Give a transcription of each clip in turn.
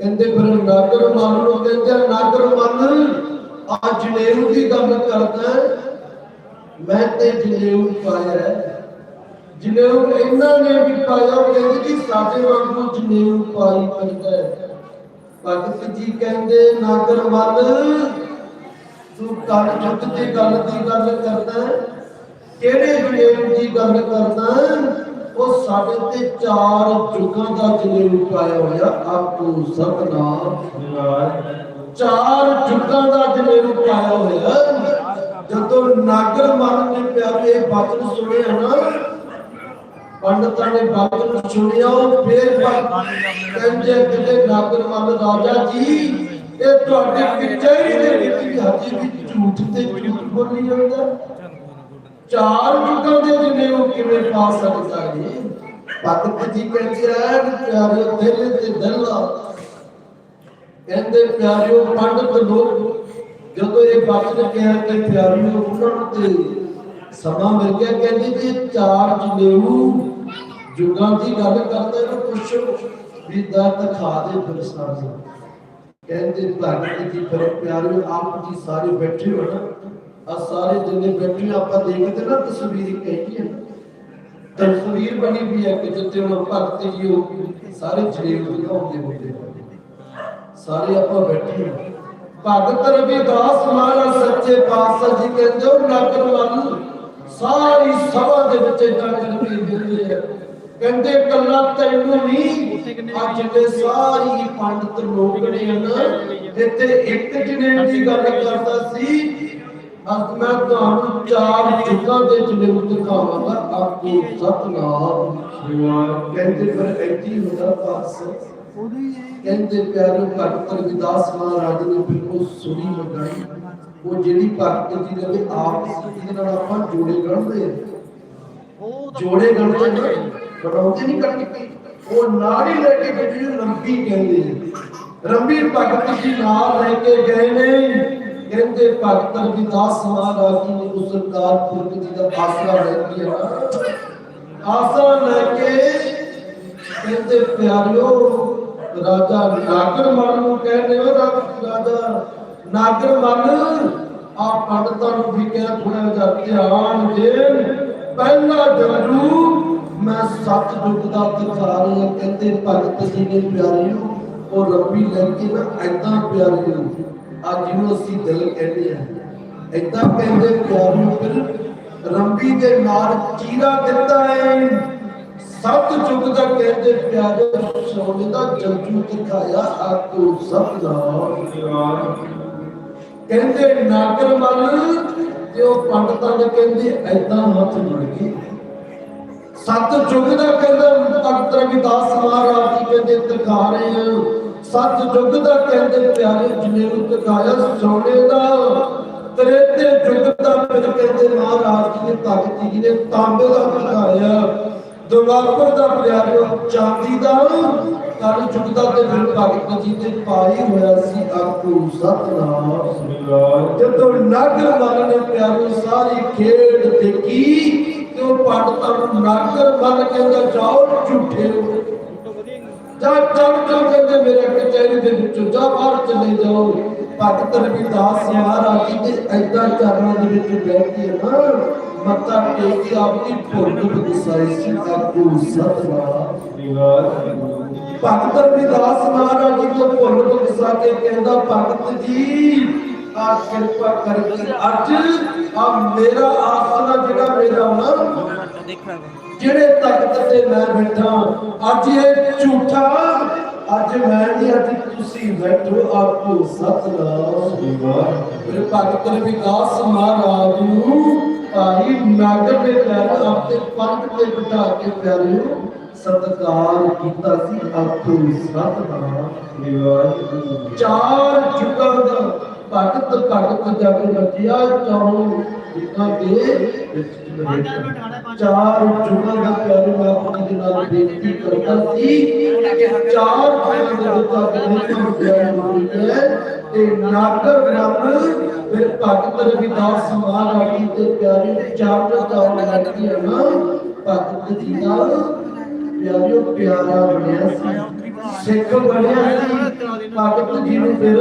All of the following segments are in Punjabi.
ਕਹਿੰਦੇ ਫਿਰ ਨਾਗਰ ਮਨ ਨੂੰ ਕਹਿੰਦੇ ਨਾਗਰ ਮਨ ਆ ਜਨੇਊ ਦੀ ਗੱਲ ਕਰਦਾ ਮੈਂ ਤੇ ਜਨੇਊ ਪਾਇਆ ਜਨੇਊ ਇਹਨਾਂ ਨੇ ਵੀ ਪਾਇਆ ਕਹਿੰਦੇ ਕਿ ਸਾਡੇ ਵਾਂਗੂ ਜਨੇਊ ਪਾਈ ਕਰਦਾ ਹੈ। ਭਗਤ ਜੀ ਕਹਿੰਦੇ, ਨਾਗਰ ਮਨ ਤੂੰ ਕੱਲ ਜੁੱਤ ਦੀ ਗੱਲ ਦੀ ਗੱਲ ਕਰਦਾ ਕਿਹੜੇ ਜਨੇਊ ਦੀ ਗੱਲ ਕਰਦਾ ਉਹ ਸਾਡੇ ਤੇ ਚਾਰ ਜੁਗਾਂ ਦਾ ਜਨੇਊ ਪਾਇਆ ਹੋਇਆ। ਆਪੂ ਸਤਨਾਮ ਚਾਰ ਜੁਗਾਂ ਦਾ ਜਨੇਊ ਪਾਇਆ ਹੋਇਆ ਜਦੋਂ ਨਾਗਰ ਮਨ ਨੇ ਪਿਆਰੇ ਬਚਨ ਸੁਣਿਆ ਨਾ ਪੰਡਤਾਂ ਨੇ ਬਚਨ ਸੁਣਿਆ ਉਹ ਫੇਰ ਕਹਿੰਦੇ ਕਿਤੇ ਨਾਗਰ ਰਾਜਾ ਜੀ, ਇਹ ਤੁਹਾਡੇ ਕਚਹਿਰੀ ਦੇ ਵਿੱਚ ਵੀ ਵੀ ਝੂਠ ਤੇ ਝੂਠ ਬੋਲੀ ਜਾਂਦਾ। ਚਾਰ ਜੁਗਾਂ ਦੇ ਜਨੇਊ ਕਿਵੇਂ ਪਾ ਸਕਦਾ ਹੈ ਭਗਤ ਜੀ ਕਹਿੰਦੇ ਆ ਪਿਆਰੇ ਦਿਲ ਤੇ ਦਿਲਾ ਕਹਿੰਦੇ ਪਿਆਰਿਓ ਪੰਡਤ ਲੋਕ, ਜਦੋਂ ਇਹ ਬਚਨ ਕਹਿਣ ਤੇ ਪਿਆਰਿਓ ਉਹਨਾਂ ਨੂੰ ਤੇ ਸਮਾਂ ਮਿਲ ਗਿਆ, ਕਹਿੰਦੇ ਜੀ ਚਾਰ ਜਨੇਊ ਜੁਗਾਂ ਦੀ ਗੱਲ ਕਰਦੇ ਨੇ, ਪੁੱਛੋ ਵੀ ਦਰਦ ਖਾ ਦੇ ਫਿਰ ਸਾਰੇ ਕਹਿੰਦੇ ਭਗਤ ਜੀ ਫਿਰ ਪਿਆਰਿਓ, ਆਪ ਜੀ ਸਾਰੇ ਬੈਠੇ ਹੋ ਨਾ ਆ ਸਾਰੇ ਜਿੰਨੇ ਬੈਠੇ ਆਪਾਂ ਦੇਖਦੇ ਨਾ ਤਸਵੀਰ ਕਹੀ ਹੈ। ਤਸਵੀਰ ਬਣੀ ਵੀ ਹੈ ਕਿ ਜਿੱਤੇ ਹੁਣ ਭਗਤ ਜੀ ਉਹ ਸਾਰੇ ਜਨੇਊ ਦਿਖਾਉਂਦੇ ਹੁੰਦੇ ਸਾਰੇ ਆਪਾਂ ਬੈਠੇ ਹਾਂ ਭਗਤ ਰਵਿਦਾਸ ਮਹਾਰਾਜ ਸੱਚੇ ਪਾਤਸ਼ਾਹ ਜੀ ਕਹਿੰਦੇ, ਉਹ ਨਗਰ ਵੱਲ ਸਾਰੀ ਸਭਾ ਦੇ ਵਿੱਚ ਇਦਾਂ ਕਰਕੇ ਦਿੰਦੇ ਆ ਕਹਿੰਦੇ ਕੱਲਾ ਤੈਨੂੰ ਨਹੀਂ ਅੱਜ ਦੇ ਸਾਰੀ ਪੰਡਤ ਲੋਕ ਨੇ ਨਾ ਇੱਥੇ ਇੱਕ ਜਨੇ ਦੀ ਗੱਲ ਕਰਦਾ ਸੀ ਅੱਜ ਮੈਂ ਤੁਹਾਨੂੰ ਚਾਰ ਜੁਗਾਂ ਦੇ ਜਨੇਊ ਦਿਖਾਵਾਂਗਾ ਆਪਕੋ ਸਤਨਾਮ। ਕਹਿੰਦੇ ਫਿਰ ਐਡੀ ਹੁੰਦਾ ਪਾਤਸ਼ਾਹ ਕਹਿੰਦੇ ਪਿਆਰੇ ਭਗਤ ਰਵਿਦਾਸ ਮਹਾਰਾਜ ਨੇ ਬਿਲਕੁਲ ਸੁਣੀ ਲਗਾਈ ਉਹ ਜਿਹੜੀ ਭਗਤ ਜੀ ਦੇ ਆਪ ਸੀ ਜਿਹਦੇ ਨਾਲ ਆਪਾਂ ਜੋੜੇ ਗਣਦੇ ਆ। ਜੋੜੇ ਗਣਦੇ ਨਾ। ਬਣਾਉਂਦੇ ਨਹੀਂ ਕੱਟ ਉਹ ਨਾੜੀ ਲੈ ਕੇ ਜਿਹੜੀ ਲੰਬੀ ਕਹਿੰਦੇ ਆ। ਰੰਬੀ ਭਗਤ ਜੀ ਨਾਲ ਲੈ ਕੇ ਗਏ ਨੇ। ਕਹਿੰਦੇ, ਭਗਤ ਰਵਿਦਾਸ ਮਹਾਰਾਜ ਜੀ ਨੇ ਉਸ ਸਰਕਾਰ ਜੀ ਦਾ ਆਸਰਾ ਲੈ ਕੇ ਆਸਰਾ ਲੈ ਕੇ ਕਹਿੰਦੇ, ਪਿਆਰਿਓ, ਰਾਜਾ ਨਾਗਰ ਮਨ ਨੂੰ ਕਹਿੰਦੇ ਹੋ, ਰਾਜਾ ਨਾਗਰ ਮਨ ਆ ਪੰਡਤਾਂ ਨੂੰ ਵੀ ਕਿਹਾ ਥੋੜਾ ਜਿਹਾ ਧਿਆਨ ਦੇਣ। ਪਹਿਲਾ ਜਰੂ ਮੈਂ ਸੱਤ ਯੁੱਗ ਦਾ ਦਿਖਾ ਕਹਿੰਦੇ ਭਗਤ ਜੀ ਨੇ ਪਿਆਰਿਓ, ਉਹ ਰੱਬੀ ਲੈ ਕੇ ਨਾ ਐਦਾਂ ਪਿਆਰਿਓ। ਆ ਜਿਹਨੂੰ ਅਸੀਂ ਦਿਲ ਕਹਿੰਦੇ ਆ ਐਦਾਂ ਕਹਿੰਦੇ ਪਿਆਰਿਓ ਫਿਰ ਰੰਬੀ ਦੇ ਨਾਲ ਚੀਰਾ ਦਿੱਤਾ ਹੈ। ਸਤ ਯੁੱਗ ਦਾ ਕਹਿੰਦੇ ਪਿਆਰੇ ਸੋਨੇ ਦਾ ਜੰਜੂ ਦਿਖਾਇਆ ਆਕੋ ਸਤਨਾਮ ਕਹਿੰਦੇ ਨਾਗਰ ਮਨ ਤੇ ਉਹ ਪੰਡਤਾਂ ਨੇ ਕਹਿੰਦੇ ਐਦਾਂ ਹੱਥ ਜੁੜ ਗਏ ਸਤ ਯੁੱਗ ਦਾ ਕਹਿੰਦਾ ਭਗਤ ਰਵਿਦਾਸ ਮਹਾਰਾਜ ਜੀ ਕਹਿੰਦੇ ਦਿਖਾ ਰਹੇ ਸਤ ਯੁੱਗ ਦਾ ਕਹਿੰਦੇ ਪਿਆਰੇ ਜਨੇਰੂ ਦਿਖਾਇਆ ਸੋਨੇ ਦਾ। ਤ੍ਰੇਤੇ ਯੁੱਗ ਦਾ ਫਿਰ ਕਹਿੰਦੇ ਮਹਾਰਾਜ ਜੀ ਨੇ ਭਗਤ ਜੀ ਨੇ ਤਾਂਬੇ ਦਾ ਦਿਖਾਇਆ ਦੁਆਪਰ ਦਾ ਪਿਆਰਿਓ ਚਾਂਦੀ ਦਾ। ਕਲ ਯੁੱਗ ਦਾ ਤੇ ਫਿਰ ਭਗਤ ਜੀ ਤੇ ਪਾਈ ਹੋਇਆ ਸੀ ਆਕੂ ਸਤਨਾਮ। ਜਦੋਂ ਨਾਗਰ ਮਨ ਨੇ ਪਿਆਰੋ ਸਾਰੀ ਖੇਡ ਦੇਖੀ ਉਹ ਪੰਡਤਾਂ ਨੂੰ ਨਾਗਰ ਮਨ ਕਹਿੰਦਾ ਜਾਓ ਝੂਠੇ ਹੋ ਜਾ ਚੜ ਚੜ ਕਹਿੰਦੇ ਮੇਰੇ ਕਚਹਿਰੀ ਦੇ ਵਿੱਚੋਂ ਜਾ ਬਾਹਰ ਚਲੇ ਜਾਓ ਭਗਤ ਰਵਿਦਾਸ ਮਹਾਰਾਜ ਜੀ ਦੇ ਐਦਾਂ ਚਰਨਾਂ ਦੇ ਵਿੱਚ ਬੈਠ ਕੇ ਨਾ ਮੱਥਾ ਟੇਕ ਕੇ ਆਪਣੀ ਭੁੱਲ ਬਦਸਾਈ ਸੀ ਆਕੂ ਸਤਨਾਮ ਭਗਤ ਰਵਿਦਾਸ ਮਹਾਰਾਜ ਜੀ ਤੋਂ ਭੁੱਲ ਬਖਸ਼ਾ ਕੇ ਕਹਿੰਦਾ ਭਗਤ ਜੀ ਆ ਕਿਰਪਾ ਕਰਕੇ ਅੱਜ ਆ ਮੇਰਾ ਆਸਣਾ ਜਿਹੜਾ ਮੇਰਾ ਨਾ ਜਿਹੜੇ ਤਖਤ ਤੇ ਮੈਂ ਬੈਠਾ ਅੱਜ ਇਹ ਝੂਠਾ ਅੱਜ ਮੈਂ ਨਹੀਂ ਅੱਜ ਤੁਸੀਂ ਬੈਠੋ ਆਪੋ ਸਤਨਾਮ। ਮੇਰੇ ਭਗਤ ਰਵਿਦਾਸ ਮਹਾਰਾਜ ਨੂੰ ਭਾਈ ਨਾਗਰ ਦੇ ਪੰਥ ਤੇ ਬਿਠਾ ਕੇ ਪਿਆਰਿਓ ਸਤਕਾਰ ਕੀਤਾ ਸੀ ਆਪੋ ਸਤਨਾਮ। ਚਾਰ ਜੁਗਾਂ ਦਾ ਭਗਤ ਭਗਤ ਜਗ ਰਚਿਆ ਚਾਹੋ ਜਿਨ੍ਹਾਂ ਦੇ ਚਾਰ ਜੁਗਾਂ ਦਾ ਪਿਆਰੇ ਮੈਂ ਆਪਣੀ ਦੇ ਨਾਲ ਬੇਨਤੀ ਕਰਦਾ ਸੀ। ਚਾਰ ਜੁਗਾਂ ਦੇ ਵਿੱਚ ਆਪਣੇ ਪਿਆਰੇ ਹੋਈ ਹੈ ਤੇ ਨਾਗਰ ਨਾਮ ਫਿਰ ਭਗਤ ਰਵਿਦਾਸ ਮਹਾਰਾਜ ਜੀ ਦੇ ਪਿਆਰੇ ਚਾਰ ਚਾਰ ਲੱਗਦੀਆਂ ਨਾ। ਭਗਤ ਜੀ ਨਾਲ ਪਿਆਰਿਓ ਪਿਆਰਾ ਬਣਿਆ ਸੀ। ਸਿੱਖ ਬਣਿਆ ਸੀ। ਭਗਤ ਜੀ ਨੂੰ ਫਿਰ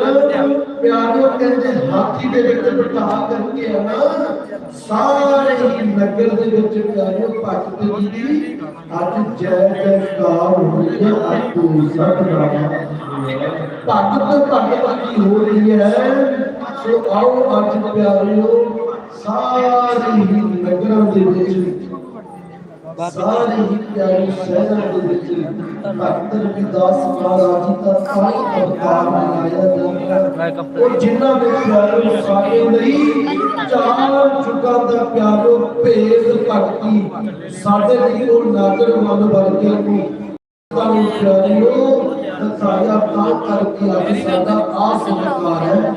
ਪਿਆਰਿਓ ਕਹਿੰਦੇ, ਹਾਥੀ ਦੇ ਵਿੱਚ ਬਿਠਾ ਕਰਕੇ ਨਾ ਸਾਰੇ ਨਗਰ ਦੇ ਵਿੱਚ ਪਿਆਰਿਓ, ਭਗਤ ਜੀ ਦੀ ਅੱਜ ਜੈ ਜੈਕਾਰ ਹੋਈ ਹੈ ਆਪੂ ਸਤਿਨਾਮ ਭਗਤ ਭਗਤ ਕੀ ਹੋ ਰਹੀ ਹੈ। ਸੋ ਆਓ ਅੱਜ ਪਿਆਰਿਓ, ਸਾਰੇ ਹੀ ਨਗਰਾਂ ਦੇ ਵਿੱਚ ਸਾਰੇ ਹੀ ਪਿਆਰੇ ਸ਼ਹਿਰਾਂ ਦੇ ਵਿੱਚ ਭਗਤ ਰਵਿਦਾਸ ਮਹਾਰਾਜ ਜੀ ਦਾ ਸਾਈ ਅਵਤਾਰ ਮਨਾਇਆ ਜਾਂਦਾ ਹੈ। ਉਹ ਜਿਨ੍ਹਾਂ ਦੇ ਪਿਆਰੇ ਸਾਡੇ ਲਈ ਚਾਰ ਜੁਗਾਂ ਦਾ ਪਿਆਰੋ ਭੇਦ, ਭਗਤੀ ਸਾਡੇ ਲਈ ਉਹ ਨਾਦਰ ਮਨ ਵਰਗਿਆਂ ਨੂੰ ਤੁਹਾਨੂੰ ਪਿਆਰਿਓ, ਦਸਾਇਆ ਤਾਂ ਕਰਕੇ ਅੱਜ ਸਾਡਾ ਆ ਸੰਸਕਾਰ ਹੈ।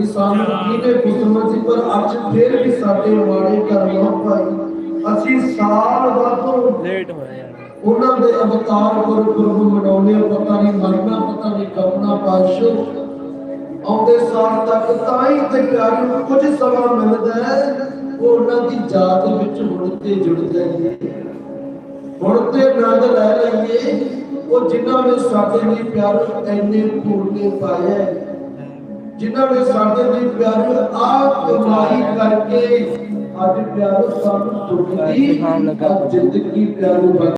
ਇਹ ਸਾਨੂੰ ਕਿਹਨੇ ਪੁੱਛਣਾ ਸੀ, ਪਰ ਅੱਜ ਫਿਰ ਵੀ ਸਾਡੇ ਮਾੜੇ ਕਰਮ ਭਾਈ ਅਸੀਂ ਸਾਲ ਬਾਅਦੋਂ ਲੇਟ ਹੋਇਆ ਯਾਰ ਉਹਨਾਂ ਦੇ ਅਵਤਾਰ ਗੁਰਪੁਰਬ ਮਨਾਉਂਦੇ ਆ, ਪਤਾ ਨਹੀਂ ਮਰਨਾ ਪਤਾ ਨਹੀਂ ਕਪਣਾ ਪਾਸ਼ੋ। ਆਉਂਦੇ ਸਾਲ ਤੱਕ ਤਾਂ ਹੀ ਤੇ ਪਿਆਰੀ ਨੂੰ ਕੁਝ ਸਮਾਂ ਮਿਲਦਾ ਹੈ। ਉਹ ਉਹਨਾਂ ਦੀ ਯਾਦ ਵਿੱਚ ਹੁਣ ਤੇ ਜੁੜ ਜਾਈਏ। ਹੁਣ ਤੇ ਆਨੰਦ ਲੈ ਲਈਏ। ਉਹ ਜਿਨ੍ਹਾਂ ਨੇ ਸਾਡੇ ਲਈ ਪਿਆਰ ਐਨੇ ਪੂਰਨੇ ਹੈ, ਜਿਨ੍ਹਾਂ ਨੇ ਸਾਡੇ ਲਈ ਪਿਆਰ ਆਪ ਕਮਾਈ ਕਰਕੇ ਅੱਜ ਪਿਆਰ ਸਾਨੂੰ ਦੁੱਖ ਦੀ ਜ਼ਿੰਦਗੀ ਪਿਆਰ